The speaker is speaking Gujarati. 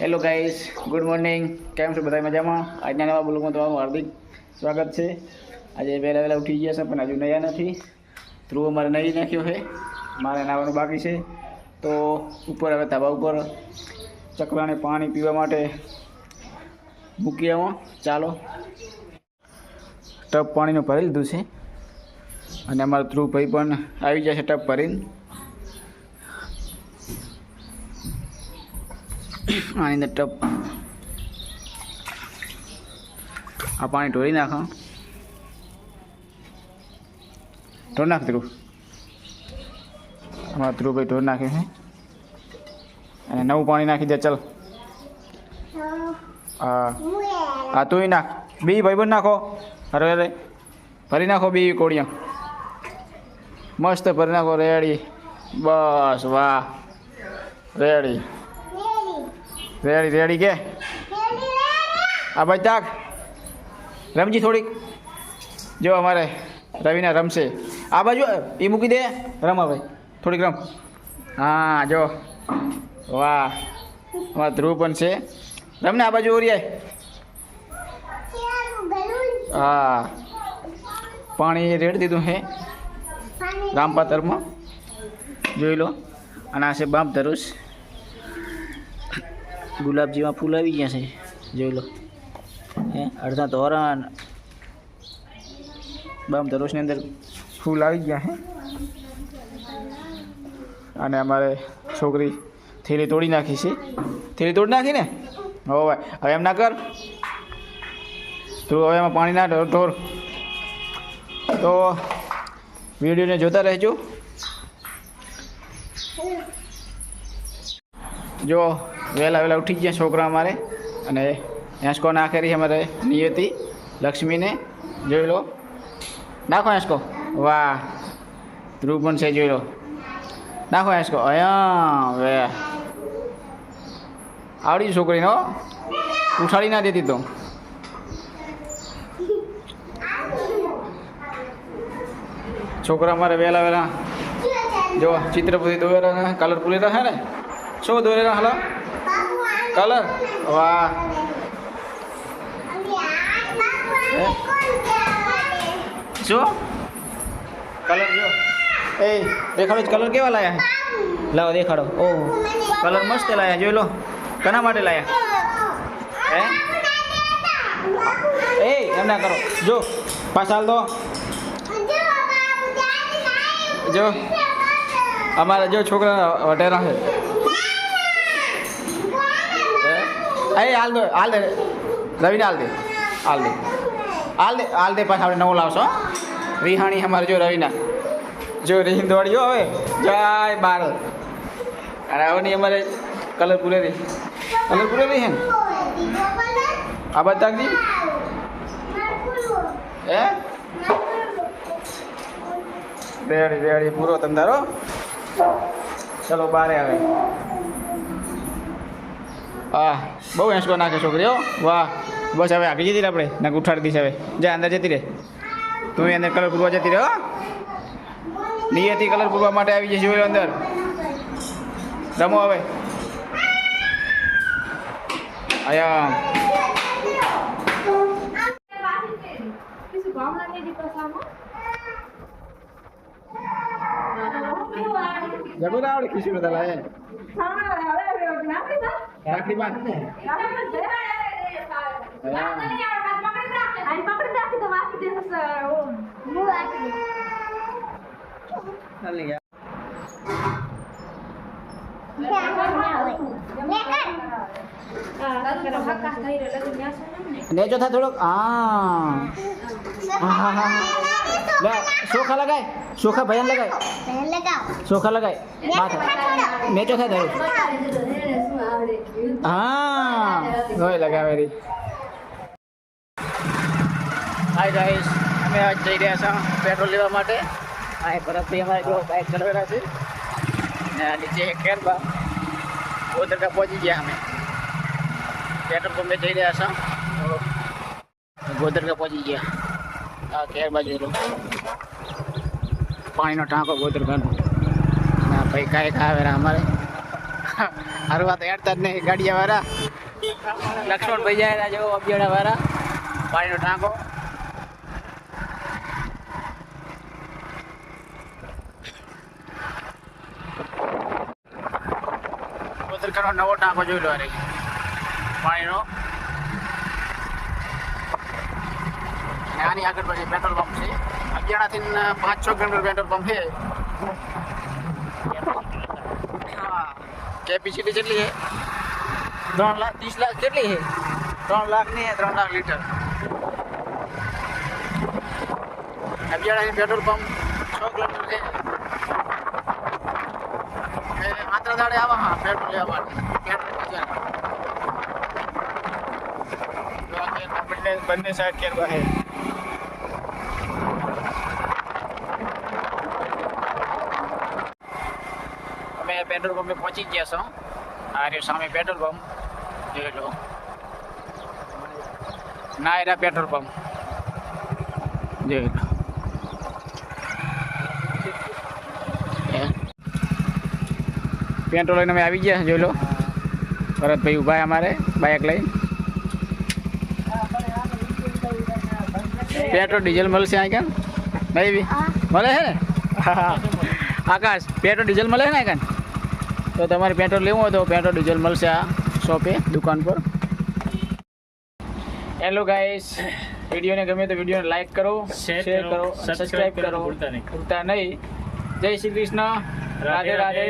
હેલો ગાઈસ ગુડ મોર્નિંગ કેમ છો બધા મજામાં? આજના નવા બ્લોગમાં તમારું હાર્દિક સ્વાગત છે. આજે વહેલા વહેલા ઉઠી ગયા છે, પણ હજુ નયા નથી. ધ્રુવ અમારે નહીં નાખ્યો છે. મારે નાવાનું બાકી છે. તો ઉપર હવે ધાબા ઉપર ચકલાને પાણી પીવા માટે મૂકી આવો. ચાલો. ટપ પાણીનું ભરી લીધું છે. અને અમારા ધ્રુવભાઈ પણ આવી જશે ટપ ભરીને. આની અંદર ટપ આ પાણી ઢોળી નાખો ઢોર નાખ ધ્રુવ અમારા ધ્રુવભાઈ ઢોર નાખે છે અને નવું પાણી નાખી દે ચાલ હા હા તું નાખ બી ભાઈ પણ નાખો અરે અરે ભરી નાખો બી કોળિયા મસ્ત ભરી નાખો રેડી બસ વાહ રેડી રેડી રેડી કે? આ ભાઈ તાક. રમજી થોડીક. જો અમારે રવિના રમશે. આ બાજુ એ મૂકી દે. રમા ભાઈ થોડીક રમ. હા જો. વાહ. અમારા ધ્રુવ પણ છે. રમને આ બાજુ ઓરિયાય હા. પાણી રેડ દીધું હે. રામપાતરમાં જોઈ લો. અને આ છે બાપ ધરુષ ગુલાબજીમાં ફૂલ આવી ગયા છે. જોઈ લો. હે, અડધા ધોરણ. બામ ધરોશની અંદર ફૂલ આવી ગયા હે. અને અમારે છોકરી થેલી તોડી નાખી છે. થેલી તોડી નાખી ને? હો ભાઈ, હવે એમ ના કર. તું હવે એમાં પાણી ના ઢોર ઢોર. તો વિડીયોને જોતા રહેજો. જો વહેલા વહેલા ઉઠી ગયા છોકરા અમારે અને હેંસકો નાખેલી અમારે નિયતિ, લક્ષ્મીને જોઈ લો. નાખો હેંસકો વાહ. ધ્રુવ પણ છે જોઈ લો. નાખો હેંસકો અહીંયા વે. આવડી છોકરીને ઉઠાડી ના દેતી તો. છોકરા અમારે વહેલા વહેલા જો ચિત્રપતિ દોરેલા કલર હે ને? શું દોરેલા હાલો? કલર વાહ શું કલર જો એ દેખાડો કલર કેવા લાયા? લાવો દેખાડો. ઓ. કલર મસ્ત લાયા જોઈ લો. કના માટે લાયા? હે? એ એમ ના કરો. જો પાછા હાલ દો. જો અમારા જો છોકરા વટેરા છે. એ, હાલ દો, હાલ દે. રવિને હાલ દે. હાલ દે. હાલ દે હાલ દે પાછા આપણે નવું લાવશો રિહાણી અમારે જો રવિના. જો રીહીન દોડ્યો હવે. જાય બાર અને હવે નહીં અમારે કલર પૂરે રહી. કલર પૂરે રહી હે ને આ બતાવજી હે? રેડી રેડી, પૂરો તમતારો ચલો, બારે આવે. હા બહુ હેંસકો નાખે છોકરીઓ વાહ બસ હવે આગળ જતી રહે આપણે નાક ઉઠાડી દઈશ હવે જા અંદર જતી રહે તું એ અંદર કલર પૂરવા જતી રહે હો નિયતિ કલર પૂરવા માટે આવી જશે અંદર રમો હવે આયા જગુર આવડે ખીસું બધા લાય રાખડી બાંધ ચાલી ગયા નેચો થાય થોડોક. હા હા હા હા સોખા લગાય. સોખા ભયન લગાય. સોખા લગાય. માથે નેચો થાય ધરું હા. હોય લગાવે રી. હાય ગાઈસ અમે આજ જઈ રહ્યા છીએ પેટ્રોલ લેવા માટે. આ પરત અમારે જો બાઇક ચલાવેલા છે. નીચે કેરબા ગોધરકા પહોંચી ગયા અમે. પેટ્રોલ પંપે જઈ રહ્યા છો ગોધરકા પહોંચી ગયા. આ કેર બાજુ પાણીનો ટાંકો ગોધરકાનો ના ભાઈ કાંઈ ખાવે અમારે. હારું વાત હેડતા જ નહીં લક્ષ્મણ ભાઈ જાય જેવો અબિયાડા વાળા પાણીનો ટાંકો. ઉત્તરખંડનો નવો ટાંકો જોઈ લો અરે પાણીનો આની આગળ પછી પેટ્રોલ પંપ છે. અગિયારથી પાંચ છ કિલોમીટર પેટ્રોલ પંપ છે. કેપેસિટી કેટલી છે? ત્રણ લાખ ત્રીસ લાખ કેટલી છે. ત્રણ લાખની છે, ત્રણ લાખ લીટર. અગિયારથી પેટ્રોલ પંપ છ કિલોમીટર છે એ માત્ર દાડે આવા હા પેટ્રોલ લેવા માટે. બંને બંને સાઈડ કેર બહે. અમે પેટ્રોલ પંપે પહોંચી ગયા છો. આ રહ્યો સામે પેટ્રોલ પંપ જોઈ લો. નાયરા પેટ્રોલ પંપ જોઈ લો. પેટ્રોલ લઈને અમે આવી ગયા જોઈ લો. ભરતભાઈ ઊભા અમારે બાઇક લઈ પેટ્રોલ ડીઝલ મળશે આ કેમ? નહીં મળે છે ને? આકાશ પેટ્રોલ ડીઝલ મળે છે ને કાન તો તમારે પેટ્રોલ લેવું હોય તો પેટ્રોલ ડીઝલ મળશે આ શોપે દુકાન પર. હેલો ગાઈસ વિડીયોને ગમે તો વિડીયોને લાઈક કરો શેર કરો, સબસ્ક્રાઈબ કરો. નહીં. ભૂલતા નહીં. જય શ્રી કૃષ્ણ. રાધે. રાધે.